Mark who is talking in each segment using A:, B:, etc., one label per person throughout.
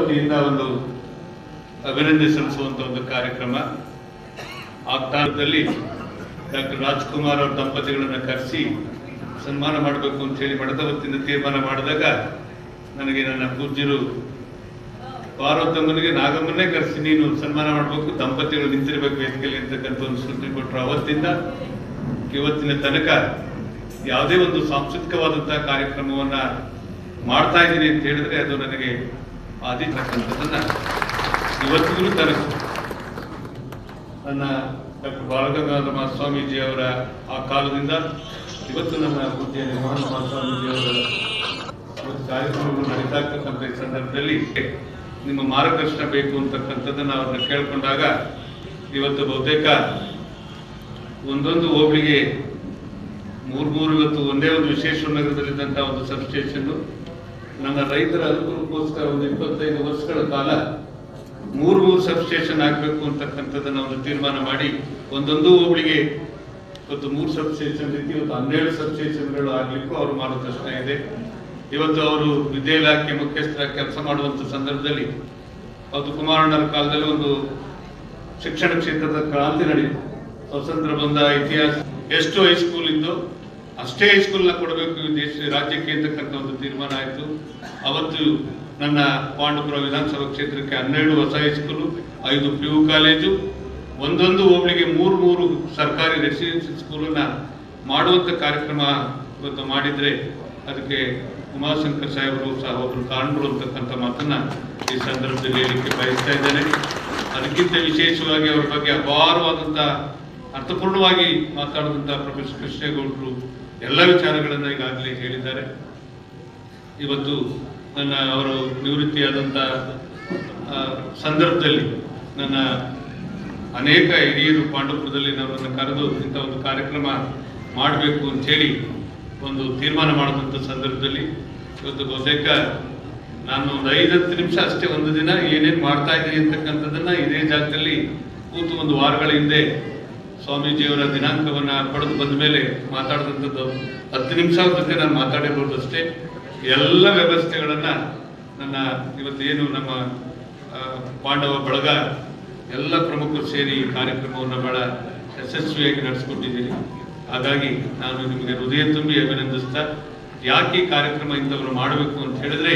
A: ವತಿಯಿಂದ ಒಂದು ಅಭಿನಂದನೆ ಸಲ್ಲಿಸುವಂತ ಒಂದು ಕಾರ್ಯಕ್ರಮ. ಆ ಕಾಲದಲ್ಲಿ ಡಾಕ್ಟರ್ ರಾಜ್ಕುಮಾರ್ ಅವ್ರ ದಂಪತಿಗಳನ್ನ ಕರೆಸಿ ಸನ್ಮಾನ ಮಾಡಬೇಕು ಅಂತ ಹೇಳಿ ಮಠದ ವತಿಯಿಂದ ತೀರ್ಮಾನ ಮಾಡಿದಾಗ ನನಗೆ ನನ್ನ ಪೂಜ್ಯರು ಪಾರ್ವತಮ್ಮನಿಗೆ ನಾಗಮ್ಮನ್ನೇ ಕರೆಸಿ ನೀನು ಸನ್ಮಾನ ಮಾಡಬೇಕು, ದಂಪತಿಗಳು ನಿಂತಿರ್ಬೇಕು ವೇದಿಕೆಯಲ್ಲಿ ಅಂತಕ್ಕಂಥ ಒಂದು ಸೂಚನೆ ಕೊಟ್ಟರು. ಅವತ್ತಿಂದ ಇವತ್ತಿನ ತನಕ ಯಾವುದೇ ಒಂದು ಸಾಂಸ್ಕೃತಿಕವಾದಂತಹ ಕಾರ್ಯಕ್ರಮವನ್ನ ಮಾಡ್ತಾ ಇದ್ದೀನಿ ಅಂತ ಹೇಳಿದ್ರೆ ಅದು ನನಗೆ ಆದಿತಕ್ಕಂಥದ್ದನ್ನ ಇವತ್ತಿಗೂ ತರಿಸ. ನನ್ನ ಡಾಕ್ಟರ್ ಬಾಲಗಂಗಾಧರ ಮಹಾಸ್ವಾಮೀಜಿ ಅವರ ಆ ಕಾಲದಿಂದ ಇವತ್ತು ನನ್ನ ಬುದ್ಧಿಯಲ್ಲಿ ನಿರ್ಮಾಣ ಮಹಾಸ್ವಾಮೀಜಿ ಅವರ ಇವತ್ತು ಕಾರ್ಯಕ್ರಮಗಳು ನಡೀತಾ ಇರ್ತಕ್ಕಂಥ ಈ ಸಂದರ್ಭದಲ್ಲಿ ನಿಮ್ಮ ಮಾರ್ಗದರ್ಶನ ಬೇಕು ಅಂತಕ್ಕಂಥದ್ದನ್ನು ಅವ್ರನ್ನ ಕೇಳಿಕೊಂಡಾಗ ಇವತ್ತು ಬಹುತೇಕ ಒಂದೊಂದು ಹೋಬಳಿಗೆ ಮೂರು ಮೂರು ಇವತ್ತು ಒಂದೇ ಒಂದು ವಿಶೇಷ ನಗರದಲ್ಲಿದ್ದಂಥ ಒಂದು ಸಬ್ಸ್ಟೇಷನ್ ನನ್ನ ರೈತರ ಅನುಕೂಲಕ್ಕೋಸ್ಕರ ಒಂದು ಇಪ್ಪತ್ತೈದು ವರ್ಷಗಳ ಕಾಲ ಮೂರು ಮೂರು ಸಬ್ಸ್ಟೇಷನ್ ಆಗಬೇಕು ಅಂತಕ್ಕಂಥದ್ದನ್ನ ಒಂದು ತೀರ್ಮಾನ ಮಾಡಿ ಒಂದೊಂದು ಹೋಬಳಿಗೆ ಇವತ್ತು ಮೂರು ಸಬ್ಸ್ಟೇಷನ್ ರೀತಿ, ಇವತ್ತು ಹನ್ನೆರಡು ಸಬ್ಸ್ಟೇಷನ್ಗಳು ಆಗ್ಲಿಕ್ಕೂ ಅವರು ಮಾರ್ಗದರ್ಶನ ಇದೆ. ಇವತ್ತು ಅವರು ವಿದ್ಯಾ ಇಲಾಖೆ ಮುಖ್ಯಸ್ಥರ ಕೆಲಸ ಮಾಡುವಂಥ ಸಂದರ್ಭದಲ್ಲಿ ಅವತ್ತು ಕುಮಾರಣ್ಣರ ಕಾಲದಲ್ಲಿ ಒಂದು ಶಿಕ್ಷಣ ಕ್ಷೇತ್ರದ ಕ್ರಾಂತಿ ನಡೆಯಿತು ಸ್ವತಂತ್ರ ಬಂದ ಇತಿಹಾಸ, ಎಷ್ಟು ಹೈಸ್ಕೂಲ್ ಇದ್ದು ಅಷ್ಟೇ ಸ್ಕೂಲ್ನ ಕೊಡಬೇಕು ದೇಶ ರಾಜ್ಯಕ್ಕೆ ಅಂತಕ್ಕಂಥ ಒಂದು ತೀರ್ಮಾನ ಆಯಿತು. ಅವತ್ತು ನನ್ನ ಪಾಂಡುಪುರ ವಿಧಾನಸಭಾ ಕ್ಷೇತ್ರಕ್ಕೆ ಹನ್ನೆರಡು ಹೊಸ ಹೈಸ್ಕೂಲು, ಐದು ಪಿ ಯು ಕಾಲೇಜು, ಒಂದೊಂದು ಹೋಬಳಿಗೆ ಮೂರು ಮೂರು ಸರ್ಕಾರಿ ರೆಸಿಡೆನ್ಷಿಯಲ್ ಸ್ಕೂಲನ್ನು ಮಾಡುವಂಥ ಕಾರ್ಯಕ್ರಮ ಇವತ್ತು ಮಾಡಿದರೆ ಅದಕ್ಕೆ ಉಮಾಶಂಕರ್ ಸಾಹೇಬರು ಸಹ ಒಬ್ಬರು ಕಾರಣರು ಅಂತಕ್ಕಂಥ ಮಾತನ್ನು ಈ ಸಂದರ್ಭದಲ್ಲಿ ಹೇಳಲಿಕ್ಕೆ ಬಯಸ್ತಾ ಇದ್ದೇನೆ. ಅದಕ್ಕಿಂತ ವಿಶೇಷವಾಗಿ ಅವರ ಬಗ್ಗೆ ಅಪಾರವಾದಂಥ ಅರ್ಥಪೂರ್ಣವಾಗಿ ಮಾತಾಡಿದಂಥ ಪ್ರೊಫೆಸರ್ ಕೃಷ್ಣೇಗೌಡರು ಎಲ್ಲ ವಿಚಾರಗಳನ್ನು ಈಗಾಗಲೇ ಹೇಳಿದ್ದಾರೆ. ಇವತ್ತು ನನ್ನ ಅವರು ನಿವೃತ್ತಿಯಾದಂಥ ಸಂದರ್ಭದಲ್ಲಿ ನನ್ನ ಅನೇಕ ಹಿರಿಯರು ಪಾಂಡವಪುರದಲ್ಲಿ ನನ್ನನ್ನು ಕರೆದು ಇಂಥ ಒಂದು ಕಾರ್ಯಕ್ರಮ ಮಾಡಬೇಕು ಅಂಥೇಳಿ ಒಂದು ತೀರ್ಮಾನ ಮಾಡಿದಂಥ ಸಂದರ್ಭದಲ್ಲಿ ಇವತ್ತು ಬಹುತೇಕ ನಾನು ಒಂದು ಐದು ಹತ್ತು ನಿಮಿಷ ಅಷ್ಟೇ ಒಂದು ದಿನ ಏನೇನು ಮಾಡ್ತಾ ಇದ್ದೀನಿ ಅಂತಕ್ಕಂಥದ್ದನ್ನು ಇದೇ ಜಾಗದಲ್ಲಿ ಕೂತು ಒಂದು ವಾರಗಳ ಹಿಂದೆ ಸ್ವಾಮೀಜಿಯವರ ದಿನಾಂಕವನ್ನ ಪಡೆದು ಬಂದ ಮೇಲೆ ಮಾತಾಡಿದಂಥದ್ದು ಹತ್ತು ನಿಮಿಷ ಜೊತೆ ನಾನು ಮಾತಾಡಿರೋದು ಅಷ್ಟೇ. ಎಲ್ಲ ವ್ಯವಸ್ಥೆಗಳನ್ನ ನನ್ನ ಇವತ್ತೇನು ನಮ್ಮ ಪಾಂಡವ ಬಳಗ ಎಲ್ಲ ಪ್ರಮುಖರು ಸೇರಿ ಈ ಕಾರ್ಯಕ್ರಮವನ್ನು ಬಹಳ ಯಶಸ್ವಿಯಾಗಿ ನಡೆಸ್ಕೊಟ್ಟಿದ್ದೀನಿ ಹಾಗಾಗಿ ನಾನು ನಿಮಗೆ ಹೃದಯ ತುಂಬಿ ಅಭಿನಂದಿಸ್ತಾ, ಯಾಕೆ ಈ ಕಾರ್ಯಕ್ರಮ ಇಂಥವ್ರು ಮಾಡಬೇಕು ಅಂತ ಹೇಳಿದ್ರೆ,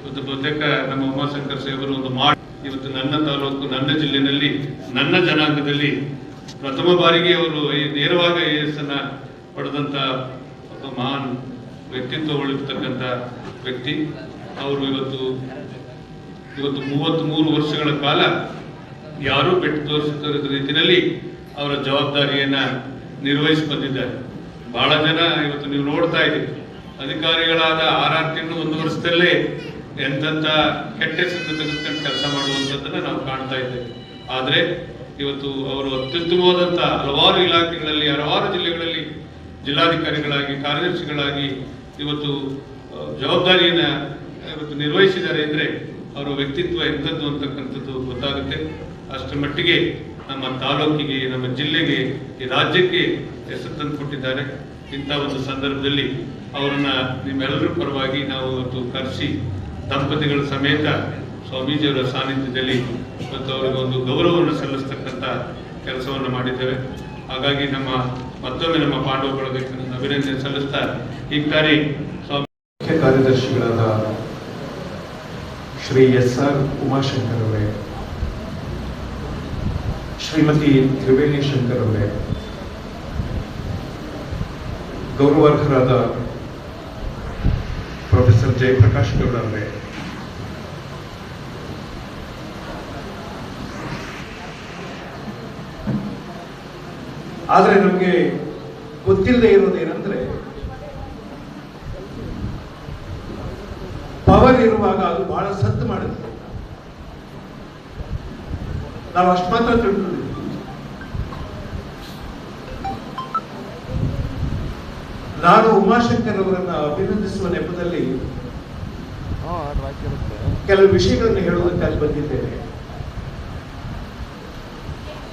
A: ಇವತ್ತು ಬಹುತೇಕ ನಮ್ಮ ಉಮಾಶಂಕರ್ ಸೇವರು ಒಂದು ಮಾಡಿ, ಇವತ್ತು ನನ್ನ ತಾಲೂಕು, ನನ್ನ ಜಿಲ್ಲೆಯಲ್ಲಿ ನನ್ನ ಜನಾಂಗದಲ್ಲಿ ಪ್ರಥಮ ಬಾರಿಗೆ ಅವರು ಈ ನೇರವಾಗಿ ಐ ಪಡೆದಂಥ ಒಬ್ಬ ಮಹಾನ್ ವ್ಯಕ್ತಿತ್ವಗಳಿರ್ತಕ್ಕಂಥ ವ್ಯಕ್ತಿ. ಅವರು ಇವತ್ತು ಇವತ್ತು ಮೂವತ್ತ್ ಮೂರು ವರ್ಷಗಳ ಕಾಲ ಯಾರೂ ಬೆಟ್ಟು ತೋರಿಸುತ್ತಿರೋ ರೀತಿಯಲ್ಲಿ ಅವರ ಜವಾಬ್ದಾರಿಯನ್ನು ನಿರ್ವಹಿಸಿ ಬಂದಿದ್ದಾರೆ. ಬಹಳ ಜನ ಇವತ್ತು ನೀವು ನೋಡ್ತಾ ಇದ್ದೀರಿ. ಅಧಿಕಾರಿಗಳಾದ ಆರಾರು ತಿಂಗಳು ಒಂದು ವರ್ಷದಲ್ಲೇ ಎಂತೆಂಥ ಕೆಟ್ಟ ಹೆಸರನ್ನು ಕೆಲಸ ಮಾಡುವಂಥದ್ದನ್ನು ನಾವು ಕಾಣ್ತಾ ಇದ್ದೇವೆ. ಆದ್ರೆ ಇವತ್ತು ಅವರು ಅತ್ಯುತ್ತಮವಾದಂಥ ಹಲವಾರು ಇಲಾಖೆಗಳಲ್ಲಿ, ಹಲವಾರು ಜಿಲ್ಲೆಗಳಲ್ಲಿ ಜಿಲ್ಲಾಧಿಕಾರಿಗಳಾಗಿ, ಕಾರ್ಯದರ್ಶಿಗಳಾಗಿ ಇವತ್ತು ಜವಾಬ್ದಾರಿಯನ್ನು ಇವತ್ತು ನಿರ್ವಹಿಸಿದ್ದಾರೆ ಅಂದ್ರೆ ಅವರ ವ್ಯಕ್ತಿತ್ವ ಎಂಥದ್ದು ಅಂತಕ್ಕಂಥದ್ದು ಗೊತ್ತಾಗುತ್ತೆ. ಅಷ್ಟರ ಮಟ್ಟಿಗೆ ನಮ್ಮ ತಾಲೂಕಿಗೆ, ನಮ್ಮ ಜಿಲ್ಲೆಗೆ, ಈ ರಾಜ್ಯಕ್ಕೆ ಹೆಸರು ತಂದು ಕೊಟ್ಟಿದ್ದಾರೆ ಇಂಥ ಒಂದು ಸಂದರ್ಭದಲ್ಲಿ ಅವರನ್ನ ನಿಮ್ಮೆಲ್ಲರ ಪರವಾಗಿ ನಾವು ಇವತ್ತು ಕರೆಸಿ, ದಂಪತಿಗಳ ಸಮೇತ ಸ್ವಾಮೀಜಿಯವರ ಸಾನ್ನಿಧ್ಯದಲ್ಲಿ ಮತ್ತು ಅವರಿಗೆ ಒಂದು ಗೌರವವನ್ನು ಸಲ್ಲಿಸ್ತಕ್ಕಂಥ ಕೆಲಸವನ್ನು ಮಾಡಿದ್ದೇವೆ. ಹಾಗಾಗಿ ನಮ್ಮ, ಮತ್ತೊಮ್ಮೆ ನಮ್ಮ ಪಾಂಡವ ಬಳಗಕ್ಕೆ ನನ್ನ ಅಭಿನಂದನೆ ಸಲ್ಲಿಸ್ತಾ ಈ ಕಾರ್ಯ
B: ಮುಖ್ಯ ಕಾರ್ಯದರ್ಶಿಗಳಾದ ಶ್ರೀ ಎಸ್ ಆರ್ ಉಮಾಶಂಕರ್ ಅವರೇ, ಶ್ರೀಮತಿ ತ್ರಿವೇಣಿ ಶಂಕರ್ ಅವರೇ, ಗೌರವಾರ್ಹರಾದ ಪ್ರೊಫೆಸರ್ ಜಯಪ್ರಕಾಶ್ ಗೌಡ ಅವರೇ ಆದರೆ ನಮಗೆ ಗೊತ್ತಿಲ್ಲದೆ ಇರೋದೇನೆಂದ್ರೆ ಪವರ್ ಇರುವಾಗ ಅದು ಬಹಳ ಸದ್ದು ಮಾಡುತ್ತೆ ನಾವು ಅಷ್ಟು ಮಾತ್ರ ತಿಳ್ಕೊಂಡಿದ್ದೀವಿ. ನಾನು ಉಮಾಶಂಕರ್ ಅವರನ್ನ ಅಭಿನಂದಿಸುವ ನೆಪದಲ್ಲಿ ಕೆಲವು ವಿಷಯಗಳನ್ನು ಅಲ್ಲಿ ಬಂದಿದ್ದೇನೆ.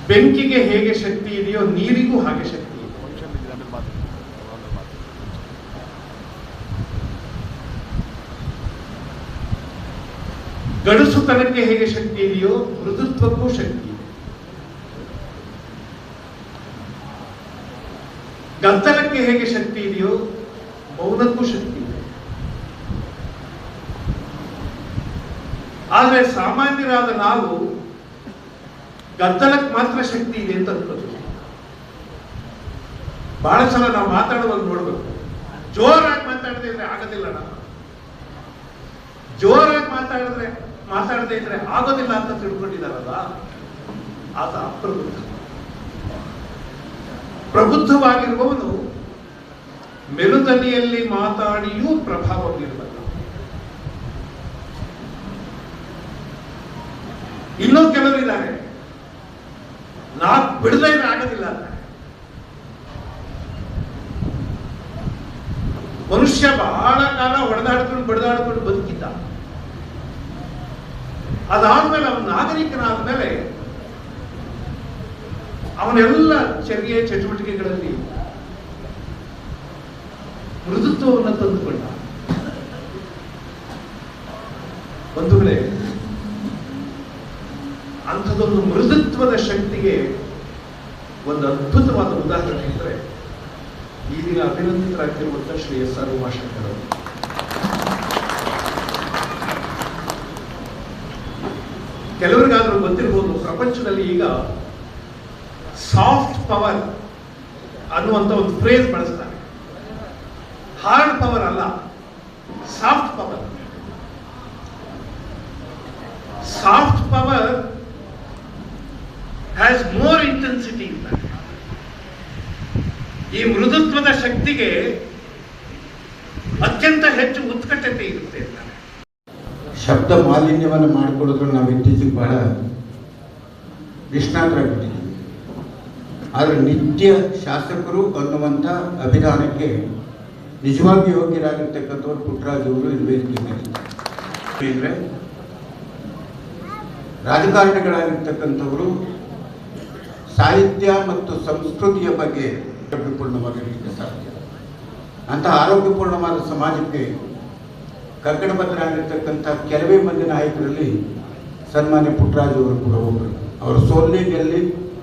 B: ಬೆಂಕಿಗೆ ಹೇಗೆ ಶಕ್ತಿ ಇದೆಯೋ ನೀರಿಗೂ ಹಾಗೆ ಶಕ್ತಿ ಗಡುಸುತನಕ್ಕೆ ಹೇಗೆ ಶಕ್ತಿ ಇದೆಯೋ ಮೃದುತ್ವಕ್ಕೂ ಶಕ್ತಿ ಇದೆ. ಗದ್ದಲಕ್ಕೆ ಹೇಗೆ ಶಕ್ತಿ ಇದೆಯೋ ಮೌನಕ್ಕೂ ಶಕ್ತಿ ಇದೆ. ಆದರೆ ಸಾಮಾನ್ಯರಾದ ನಾವು ಗದ್ದಲಕ್ಕೆ ಮಾತ್ರ ಶಕ್ತಿ ಇದೆ ಅಂತ ಅನ್ಕೋತೀವಿ. ಬಹಳ ಸಲ ನಾವು ಮಾತಾಡುವಾಗ ನೋಡ್ಬೇಕು. ಜೋರಾಗಿ ಮಾತಾಡದೆ ಇದ್ರೆ ಆಗೋದಿಲ್ಲ ನಾವು ಜೋರಾಗಿ ಮಾತಾಡಿದ್ರೆ, ಮಾತಾಡದೆ ಇದ್ರೆ ಆಗೋದಿಲ್ಲ ಅಂತ ತಿಳ್ಕೊಂಡಿದಾರಲ್ಲ ಆತ ಅಪ್ರಬುದ್ಧ. ಪ್ರಬುದ್ಧವಾಗಿರುವವನು ಮೆಲುದನಿಯಲ್ಲಿ ಮಾತಾಡಿಯೂ ಪ್ರಭಾವ ಬೀರಬಲ್ಲ. ಇನ್ನೂ ಕೆಲವರಿದ್ದಾರೆ ನಾ ಬಿಡದೇ ಆಗೋದಿಲ್ಲ ಮನುಷ್ಯ ಬಹಳ ಕಾಲ ಹೊಡೆದಾಡ್ಕೊಂಡು ಬಡಿದಾಡ್ಕೊಂಡು ಬದುಕಿದ್ದ. ಅದಾದ್ಮೇಲೆ ಅವನ ನಾಗರಿಕನಾದ್ಮೇಲೆ ಅವನೆಲ್ಲ ಚರ್ಯೆ ಚಟುವಟಿಕೆಗಳಲ್ಲಿ ಮೃದುತ್ವವನ್ನು ತಂದುಕೊಂಡ. ಬಂಧುಗಳೇ ಅಂಥದ್ದೊಂದು ಮೃದುತ್ವದ ಶಕ್ತಿಗೆ ಒಂದು ಅದ್ಭುತವಾದ ಉದಾಹರಣೆ ಇದ್ರೆ, ಈ ದಿನ ಅಭಿನಂದಿತರಾಗಿರುವಂತಹ ಶ್ರೀ ಎಸ್ ಆರ್ ಉಮಾಶಂಕರ್ ಅವರು. ಕೆಲವರಿಗಾದ್ರೂ ಗೊತ್ತಿರಬಹುದು ಪ್ರಪಂಚದಲ್ಲಿ ಈಗ ಸಾಫ್ಟ್ ಪವರ್ ಅನ್ನುವಂತ ಒಂದು ಫ್ರೇಸ್ ಬಳಸ್ತಾರೆ. ಹಾರ್ಡ್ ಪವರ್ ಅಲ್ಲ, soft power. Soft power has more intensity ಇಲ್ಲ ಈ ಮೃದುತ್ವದ ಶಕ್ತಿಗೆ ಅತ್ಯಂತ ಹೆಚ್ಚು ಉತ್ಕಟತೆ ಇರುತ್ತೆ
C: ಶಬ್ದ ಮಾಲಿನ್ಯವನ್ನು ಮಾಡಿಕೊಳ್ಳೋದ್ರ ನಾವು ಇತ್ತೀಚೆಗೆ ಬಹಳ ನಿಷ್ಣಾತರಾಗ್ಬಿಟ್ಟಿದ್ದೀವಿ ಆದರೆ ನಿತ್ಯ ಶಾಸಕರು ಅನ್ನುವಂಥ ಅಭಿಧಾನಕ್ಕೆ ನಿಜವಾಗಿ ಯೋಗ್ಯರಾಗಿರ್ತಕ್ಕಂಥವ್ರು ಪುಟ್ಟರಾಜವರು ವೇದಿಕೆ ಮೇಲೆ ಅಂದರೆ ರಾಜಕಾರಣಿಗಳಾಗಿರ್ತಕ್ಕಂಥವರು ಸಾಹಿತ್ಯ ಮತ್ತು ಸಂಸ್ಕೃತಿಯ ಬಗ್ಗೆ ಆರೋಗ್ಯಪೂರ್ಣವಾಗಿರಲಿಕ್ಕೆ ಸಾಧ್ಯ. ಅಂತಹ ಆರೋಗ್ಯಪೂರ್ಣವಾದ ಸಮಾಜಕ್ಕೆ ಕಗ್ಗಡಬದ್ಧರಾಗಿರ್ತಕ್ಕಂಥ ಕೆಲವೇ ಮಂದಿ ನಾಯಕರಲ್ಲಿ ಸನ್ಮಾನ್ಯ ಪುಟ್ಟರಾಜು ಅವರು ಕೂಡ ಒಬ್ಬರು. ಅವರ ಸೋಲ್ನೇ ಗೆಲ್ಲಿ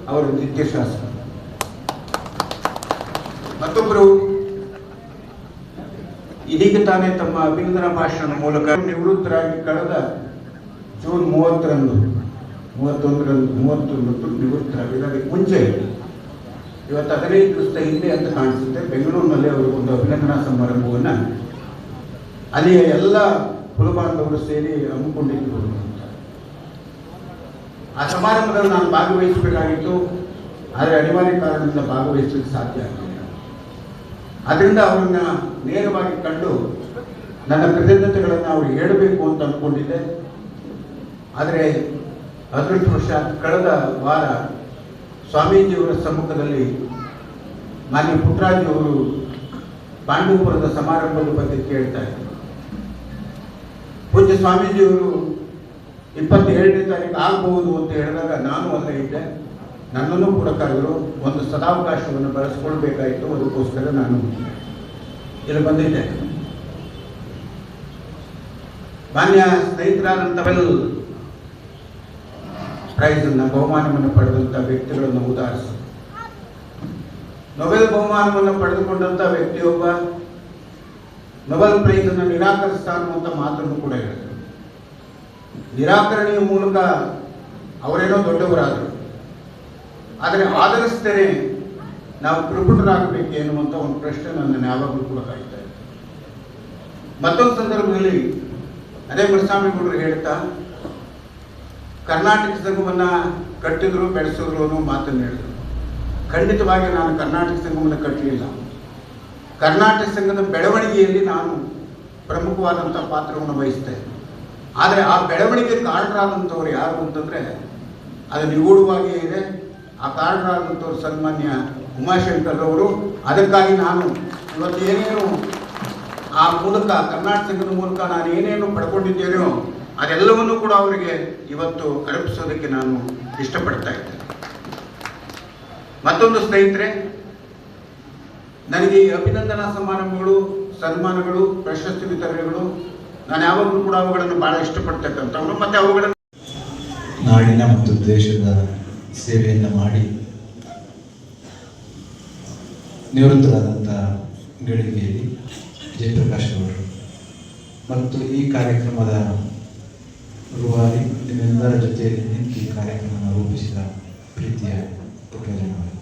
C: ಅವರ ನಿತ್ಯ ಮತ್ತೊಬ್ಬರು ಇದೀಗ ತಾನೇ ತಮ್ಮ ಅಭಿನಂದನಾ ಭಾಷಣದ ಮೂಲಕ ನಿವೃತ್ತರಾಗಿ ಕಳೆದ ಜೂನ್ ಮೂವತ್ತರಂದು ಮೂವತ್ತೊಂದರಂದು ಮೂವತ್ತೊಂಬತ್ತು ನಿವೃತ್ತರಾಗಿದ್ದಾರೆ ಅದಕ್ಕೆ ಮುಂಚೆ. ಇವತ್ತು ಹದಿನೈದು ದಿವಸದ ಹಿಂದೆ ಅಂತ ಕಾಣಿಸುತ್ತೆ. ಬೆಂಗಳೂರಿನಲ್ಲಿ ಅವರು ಒಂದು ಅಭಿನಂದನಾ ಸಮಾರಂಭವನ್ನು ಅಲ್ಲಿಯ ಎಲ್ಲ ಕುಲಬಾಂಧವರು ಸೇರಿ ಹಮ್ಮಿಕೊಂಡಿದ್ದರು. ಆ ಸಮಾರಂಭದಲ್ಲಿ ನಾನು ಭಾಗವಹಿಸಬೇಕಾಗಿತ್ತು. ಆದರೆ ಅನಿವಾರ್ಯ ಕಾರಣದಿಂದ ಭಾಗವಹಿಸಲಿಕ್ಕೆ ಸಾಧ್ಯ ಆಗಲಿಲ್ಲ. ಅದರಿಂದ ಅವರನ್ನು ನೇರವಾಗಿ ಕಂಡು ನನ್ನ ಕೃತಜ್ಞತೆಗಳನ್ನು ಅವರು ಹೇಳಬೇಕು ಅಂತ ಅಂದ್ಕೊಂಡಿದ್ದೆ ಆದರೆ ಅದೃಷ್ಟವಶಾತ್ ಕಳೆದ ವಾರ ಸ್ವಾಮೀಜಿಯವರ ಸಮ್ಮುಖದಲ್ಲಿ ಮಾನ್ಯ ಪುಟ್ಟರಾಜವರು ಪಾಂಡವಪುರದ ಸಮಾರಂಭದ ಬಗ್ಗೆ ಕೇಳ್ತಾ ಪೂಜ್ಯ ಸ್ವಾಮೀಜಿಯವರು ಇಪ್ಪತ್ತೇಳನೇ ತಾರೀಕು ಆಗಬಹುದು ಅಂತ ಹೇಳಿದಾಗ ನಾನು ಅಲ್ಲೇ ಇದ್ದೆ. ನನ್ನನ್ನು ಕೂಡ ಕರೆದರು. ಒಂದು ಸದಾವಕಾಶವನ್ನು ಬಳಸ್ಕೊಳ್ಬೇಕಾಯಿತು. ಅದಕ್ಕೋಸ್ಕರ ನಾನು ಇಲ್ಲಿ ಬಂದಿದ್ದೆ. ಮಾನ್ಯ ಸ್ನೇಹಿತರಾದಂಥ ವೆಲ್ ಪ್ರೈಸನ್ನು ಬಹುಮಾನವನ್ನು ಪಡೆದಂಥ ವ್ಯಕ್ತಿಗಳನ್ನು ಉದಾಹರಿಸಿ. ನೊಬೆಲ್ ಬಹುಮಾನವನ್ನು ಪಡೆದುಕೊಂಡಂಥ ವ್ಯಕ್ತಿಯೊಬ್ಬ ನೊಬೆಲ್ ಪ್ರೈಸ್ ಅನ್ನು ನಿರಾಕರಿಸ್ತಾ ಅನ್ನುವಂಥ ಮಾತನ್ನು ಕೂಡ ಹೇಳಿದರು ನಿರಾಕರಣೆಯ ಮೂಲಕ ಅವರೇನೋ ದೊಡ್ಡವರಾದರು. ಆದರೆ ಆಧರಿಸ್ತೇನೆ ನಾವು ಕೃಪಣರಾಗಬೇಕು ಎನ್ನುವಂಥ ಒಂದು ಪ್ರಶ್ನೆ ನನ್ನನ್ನು ಯಾವಾಗಲೂ ಕೂಡ ಕಾಯ್ತಾ ಇತ್ತು ಮತ್ತೊಂದು ಸಂದರ್ಭದಲ್ಲಿ ಅದೇ ಮುರಸ್ವಾಮಿಗೌಡರು ಹೇಳ್ತಾ ಕರ್ನಾಟಕ ಸಂಘವನ್ನು ಕಟ್ಟಿದ್ರು, ಬೆಳೆಸಿದ್ರು ಅನ್ನೋ ಮಾತನ್ನು ಹೇಳಿದರು. ಖಂಡಿತವಾಗಿ ನಾನು ಕರ್ನಾಟಕ ಸಂಘವನ್ನು ಕಟ್ಟಲಿಲ್ಲ. ಕರ್ನಾಟಕ ಸಂಘದ ಬೆಳವಣಿಗೆಯಲ್ಲಿ ನಾನು ಪ್ರಮುಖವಾದಂಥ ಪಾತ್ರವನ್ನು ವಹಿಸಿದೆ ಆದರೆ ಆ ಬೆಳವಣಿಗೆ ಕಾರಣರಾದಂಥವ್ರು ಯಾರು ಅಂತಂದರೆ ಅದು ನಿಗೂಢವಾಗಿಯೇ ಇದೆ ಆ ಕಾರಣರಾದಂಥವ್ರು ಸನ್ಮಾನ್ಯ ಉಮಾಶಂಕರ್ ಅವರು ಅದಕ್ಕಾಗಿ ನಾನು ಇವತ್ತು ಏನೇನು ಆ ಮೂಲಕ, ಕರ್ನಾಟಕ ಸಂಘದ ಮೂಲಕ ನಾನು ಏನೇನು ಪಡ್ಕೊಂಡಿದ್ದೇನೋ ಅದೆಲ್ಲವನ್ನು ಕೂಡ ಅವರಿಗೆ ಇವತ್ತು ಅರ್ಪಿಸೋದಕ್ಕೆ ನಾನು ಇಷ್ಟಪಡ್ತಾ ಇದ್ದೇನೆ. ಮತ್ತೊಂದು ಸ್ನೇಹಿತರೆ, ನನಗೆ ಈ ಅಭಿನಂದನಾ ಸಮಾರಂಭಗಳು, ಸನ್ಮಾನಗಳು, ಪ್ರಶಸ್ತಿ ವಿತರಣೆಗಳು, ನಾನು ಯಾವಾಗಲೂ ಕೂಡ ಅವುಗಳನ್ನು ಬಹಳ ಇಷ್ಟಪಡ್ತಕ್ಕಂಥವ್ರು, ಮತ್ತೆ ಅವುಗಳನ್ನು
D: ನಾಡಿನ ಮತ್ತು ದೇಶದ ಸೇವೆಯನ್ನು ಮಾಡಿ ನಿವೃತ್ತರಾದಂಥ ಗಳಿಗೆಯಲ್ಲಿ ಜಯಪ್ರಕಾಶ್ ಅವರು, ಮತ್ತು ಈ ಕಾರ್ಯಕ್ರಮದ ರೂವಾರಿ ನಿಮ್ಮೆಲ್ಲರ ಜೊತೆಯಲ್ಲಿ ನಿಂತು ಈ ಕಾರ್ಯಕ್ರಮವನ್ನು ರೂಪಿಸಿದ ಪ್ರೀತಿಯ ಪುಟ್ಟರಾಜನವರು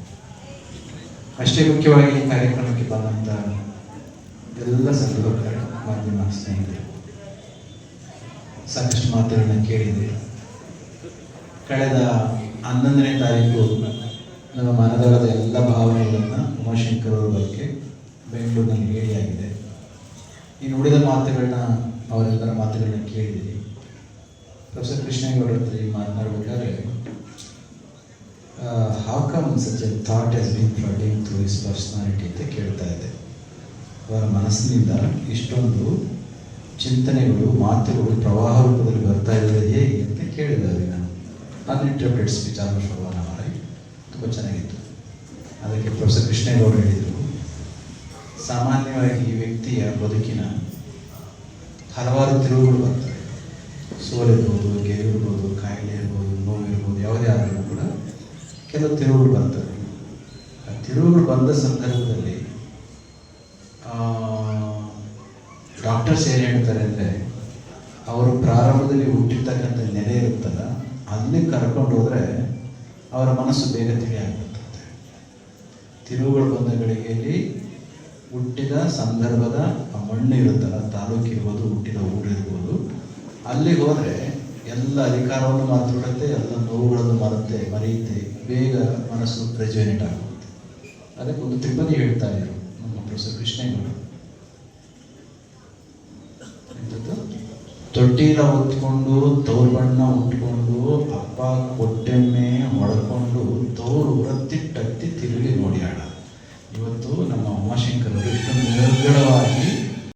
D: ಅಷ್ಟೇ ಮುಖ್ಯವಾಗಿ ಈ ಕಾರ್ಯಕ್ರಮಕ್ಕೆ ಬಂದಂಥ ಎಲ್ಲ ಸಹೋದರ ಮಾಧ್ಯಮ ಸ್ನೇಹಿತರು. ಸಾಕಷ್ಟು ಮಾತುಗಳನ್ನು ಕೇಳಿದೆ ಕಳೆದ ಹನ್ನೊಂದನೇ ತಾರೀಕು ನಮ್ಮ ಮನದಾಳದ ಎಲ್ಲ ಭಾವನೆಗಳನ್ನು ಉಮಾಶಂಕರ್ ಅವರ ಬಗ್ಗೆ ಬೆಂಗಳೂರಿನಲ್ಲಿ ಹೇಳಿಯಾಗಿದೆ. ಇನ್ನು ಉಳಿದ ಮಾತುಗಳನ್ನ ಅವರೆಲ್ಲರ ಮಾತುಗಳನ್ನ ಕೇಳಿದ್ದೀರಿ ಪ್ರೊಫೆಸರ್ ಕೃಷ್ಣೇಗೌಡರ ಹತ್ರ ಈ ಮಾತನಾಡಬೇಕಾದ್ರೆ how come such a thought is being flooding through his personality ಅಂತ ಕೇಳ್ತಾ ಇದ್ದೆ ಅವರ ಮನಸ್ಸಿನಿಂದ ಇಷ್ಟೊಂದು ಚಿಂತನೆಗಳು, ಮಾತುಗಳು, ಪ್ರವಾಹ ರೂಪದಲ್ಲಿ ಬರ್ತಾ ಇದ್ದಾರೆ ಹೇಗೆ ಅಂತ ಕೇಳಿದ್ದಾರೆ ನಾನು. ಅನ್ಇಂಟರ್ಪ್ರೆಟ್ ಸ್ಪೀಚ್ ಆಲ್ಮೋಸ್ಟ್ ಶೋಭಾನ ಮಾಡಿ ತುಂಬ ಚೆನ್ನಾಗಿತ್ತು. ಅದಕ್ಕೆ ಪ್ರೊಫೆಸರ್ ಕೃಷ್ಣೇಗೌಡ ಹೇಳಿದರು, ಸಾಮಾನ್ಯವಾಗಿ ಈ ವ್ಯಕ್ತಿಯ ಬದುಕಿನ ಹಲವಾರು ತಿರುವುಗಳು ಬರ್ತವೆ. ಸೋಲಿರ್ಬೋದು ಗೆಲುವಿರ್ಬೋದು ಕಾಯಿಲೆ ಇರ್ಬೋದು ನೋವಿರ್ಬೋದು, ಯಾವುದೇ ಆದರೂ ಕೂಡ ಕೆಲವು ತಿರುವುಗಳು ಬರ್ತವೆ. ಆ ತಿರುವುಗಳು ಬಂದ ಸಂದರ್ಭದಲ್ಲಿ ಡಾಕ್ಟರ್ಸ್ ಏನು ಹೇಳ್ತಾರೆ ಅಂದರೆ, ಅವರು ಪ್ರಾರಂಭದಲ್ಲಿ ಹುಟ್ಟಿರ್ತಕ್ಕಂಥ ನೆಲೆ ಇರುತ್ತಲ್ಲ, ಅಲ್ಲಿ ಕರ್ಕೊಂಡು ಹೋದರೆ ಅವರ ಮನಸ್ಸು ಬೇಗ ತಿಳಿ ಆಗ್ಬಿಡ್ತದೆ ತಿರುವುಗಳು ಬಂದ ಗಳಿಗೆಯಲ್ಲಿ ಹುಟ್ಟಿದ ಸಂದರ್ಭದ ಆ ಮಣ್ಣು ಇರುತ್ತಲ್ಲ ತಾಲೂಕು ಇರ್ಬೋದು ಹುಟ್ಟಿದ ಊರು ಇರ್ಬೋದು ಅಲ್ಲಿಗೆ ಹೋದರೆ ಎಲ್ಲ ಅಧಿಕಾರವನ್ನು ಮಾತುಬಿಡುತ್ತೆ ಎಲ್ಲ ನೋವುಗಳನ್ನು ಮರುತ್ತೆ, ಮರೆಯುತ್ತೆ, ಬೇಗ ಮನಸ್ಸು ಪ್ರೆಜೆಂಟ್ ಆಗುತ್ತೆ. ಅದಕ್ಕೆ ಒಂದು ತ್ರಿಪದಿ ಹೇಳ್ತಾ ಇದ್ರು ನಮ್ಮ ಪ್ರೊಫೆಸರ್ ಕೃಷ್ಣೇಗೌಡ ತೊಟ್ಟಿಲ ಹೊತ್ಕೊಂಡು ತವ್ರ ಬಣ್ಣ ಉಟ್ಕೊಂಡು, ಅಪ್ಪ ಕೊಟ್ಟೆಮ್ಮೆ ಹೊಡ್ಕೊಂಡು ತವರು ಹೊರತ್ತಿಟ್ಟತ್ತಿ ತಿರುಗಿ ನೋಡ್ಯಾಳ ಇವತ್ತು ನಮ್ಮ ಉಮಾಶಂಕರವರು ಇಷ್ಟೊಂದು ನಿರ್ಗಡವಾಗಿ